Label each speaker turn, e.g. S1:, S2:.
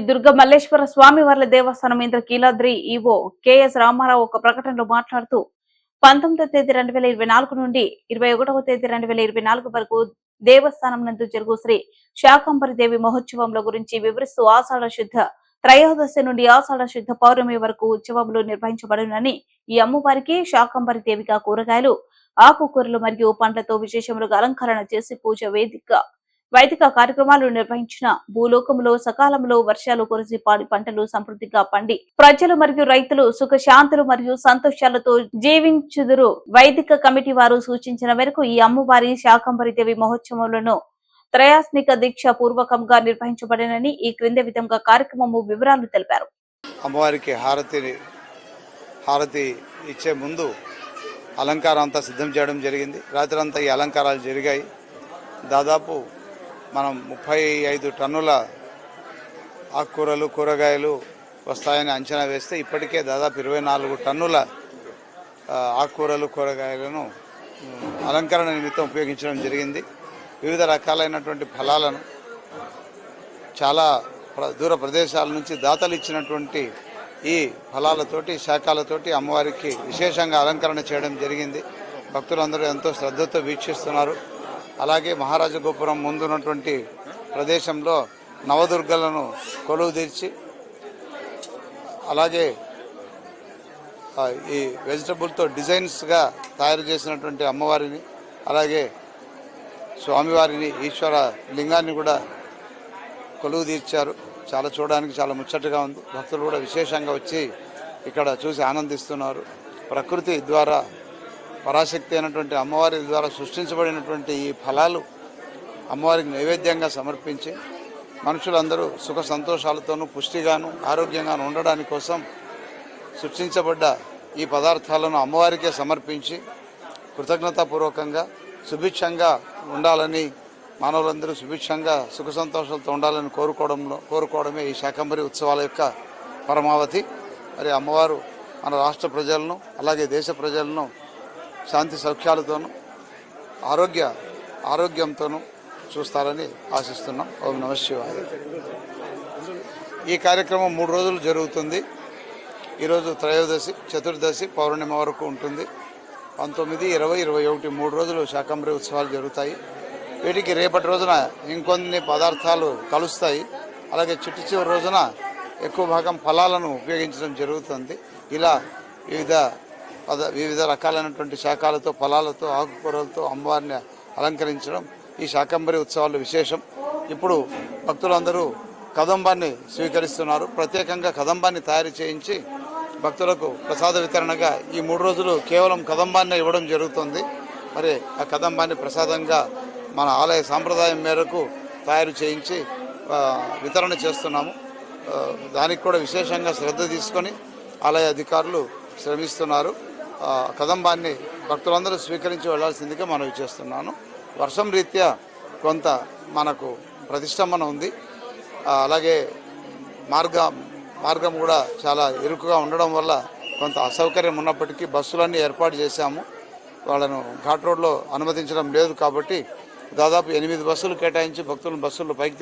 S1: దుర్గ మల్లేశ్వర స్వామివార్ల దేవస్థానం Indrakeeladri EO K S Ramarao ఒక ప్రకటనలో మాట్లాడుతూ పంతొమ్మిదో తేదీ రెండు వేల ఇరవై నాలుగు నుండి ఇరవై ఒకటవ తేదీ రెండు వేల ఇరవై నాలుగు వరకు దేవస్థానం నందు జరుగు శ్రీ శాకంబరి దేవి మహోత్సవంలో గురించి వివరిస్తూ ఆషాఢ శుద్ధ త్రయోదశి నుండి ఆషాఢ శుద్ధ పౌర్ణమి వరకు ఉత్సవములు నిర్వహించబడునని ఈ అమ్మవారికి శాకంబరి దేవిగా కూరగాయలు ఆకుకూరలు మరియు పండ్లతో విశేషములుగా అలంకరణ చేసి పూజ వేదిక వైదిక కార్యక్రమాలు నిర్వహించిన భూలోకములో సకాలంలో వర్షాలు కురిసి పాడి పంటలు సమృద్ధిగా పండి ప్రజలు మరియు రైతులు సుఖశాంతులు మరియు సంతోషాలతో జీవించుదురు. వైదిక కమిటీ వారు సూచించిన మేరకు ఈ అమ్మవారి శాకంబరి దేవి మహోత్సవములను త్రయాస్నిక దీక్ష పూర్వకంగా నిర్వహించబడినని ఈ క్రింది విధంగా కార్యక్రమము వివరాలు తెలిపారు.
S2: అమ్మవారికి హారతిని హారతి ఇచ్చే ముందు అలంకారం అంతా సిద్ధం చేయడం జరిగింది. రాత్రి అంతా ఈ అలంకారాలు జరిగాయి. దాదాపు మనం ముప్పై ఐదు టన్నుల ఆకుకూరలు కూరగాయలు వస్తాయని అంచనా వేస్తే ఇప్పటికే దాదాపు ఇరవై నాలుగు టన్నుల ఆకుకూరలు కూరగాయలను అలంకరణ నిమిత్తం ఉపయోగించడం జరిగింది. వివిధ రకాలైనటువంటి ఫలాలను చాలా దూర ప్రదేశాల నుంచి దాతలు ఇచ్చినటువంటి ఈ ఫలాలతోటి శాఖలతోటి అమ్మవారికి విశేషంగా అలంకరణ చేయడం జరిగింది. భక్తులందరూ ఎంతో శ్రద్ధతో వీక్షిస్తున్నారు. అలాగే మహారాజగోపురం ముందున్నటువంటి ప్రదేశంలో నవదుర్గలను కొలువు తీర్చి అలాగే ఈ వెజిటబుల్తో డిజైన్స్గా తయారు చేసినటువంటి అమ్మవారిని అలాగే స్వామివారిని ఈశ్వర లింగాన్ని కూడా కొలువు తీర్చారు. చాలా చూడడానికి చాలా ముచ్చటగా ఉంది. భక్తులు కూడా విశేషంగా వచ్చి ఇక్కడ చూసి ఆనందిస్తున్నారు. ప్రకృతి ద్వారా పరాశక్తి అయినటువంటి అమ్మవారి ద్వారా సృష్టించబడినటువంటి ఈ ఫలాలు అమ్మవారికి నైవేద్యంగా సమర్పించి మనుషులందరూ సుఖ సంతోషాలతోనూ పుష్టిగాను ఆరోగ్యంగాను ఉండడాని కోసం సృష్టించబడ్డ ఈ పదార్థాలను అమ్మవారికే సమర్పించి కృతజ్ఞతాపూర్వకంగా సుభిక్షంగా ఉండాలని మానవులందరూ సుభిక్షంగా సుఖ సంతోషాలతో ఉండాలని కోరుకోవడంలో కోరుకోవడమే ఈ శాకంబరి ఉత్సవాల యొక్క పరమావధి. మరి అమ్మవారు మన రాష్ట్ర ప్రజలను అలాగే దేశ ప్రజలను శాంతి సౌఖ్యాలతోనూ ఆరోగ్య ఆరోగ్యంతోనూ చూస్తారని ఆశిస్తున్నాం. ఓం నమ శివాయ. ఈ కార్యక్రమం మూడు రోజులు జరుగుతుంది. ఈరోజు త్రయోదశి చతుర్దశి పౌర్ణిమ వరకు ఉంటుంది. పంతొమ్మిది ఇరవై ఇరవై ఒకటి మూడు రోజులు శాకంబరి ఉత్సవాలు జరుగుతాయి. వీటికి రేపటి రోజున ఇంకొన్ని పదార్థాలు కలుస్తాయి. అలాగే చిట్టు చివరి రోజున ఎక్కువ భాగం ఫలాలను ఉపయోగించడం జరుగుతుంది. ఇలా వివిధ వివిధ రకాలైనటువంటి శాఖలతో ఫలాలతో ఆకుకూరలతో అమ్మవారిని అలంకరించడం ఈ శాకంబరి ఉత్సవాలు విశేషం. ఇప్పుడు భక్తులందరూ కదంబాన్ని స్వీకరిస్తున్నారు. ప్రత్యేకంగా కదంబాన్ని తయారు చేయించి భక్తులకు ప్రసాద వితరణగా ఈ మూడు రోజులు కేవలం కదంబాన్ని ఇవ్వడం జరుగుతుంది. మరి ఆ కదంబాన్ని ప్రసాదంగా మన ఆలయ సాంప్రదాయం మేరకు తయారు చేయించి వితరణ చేస్తున్నాము. దానికి కూడా విశేషంగా శ్రద్ధ తీసుకొని ఆలయ అధికారులు శ్రమిస్తున్నారు. కదంబాన్ని భక్తులందరూ స్వీకరించి వెళ్ళాల్సిందిగా మనవి చేస్తున్నాను. వర్షం రీత్యా కొంత మనకు ప్రతిష్టంభన ఉంది. అలాగే మార్గ మార్గం కూడా చాలా ఇరుకుగా ఉండడం వల్ల కొంత అసౌకర్యం ఉన్నప్పటికీ బస్సులన్నీ ఏర్పాటు చేశాము. వాళ్ళను ఘాట్ రోడ్లో అనుమతించడం లేదు కాబట్టి దాదాపు ఎనిమిది బస్సులు కేటాయించి భక్తులను బస్సుల్లో పైకి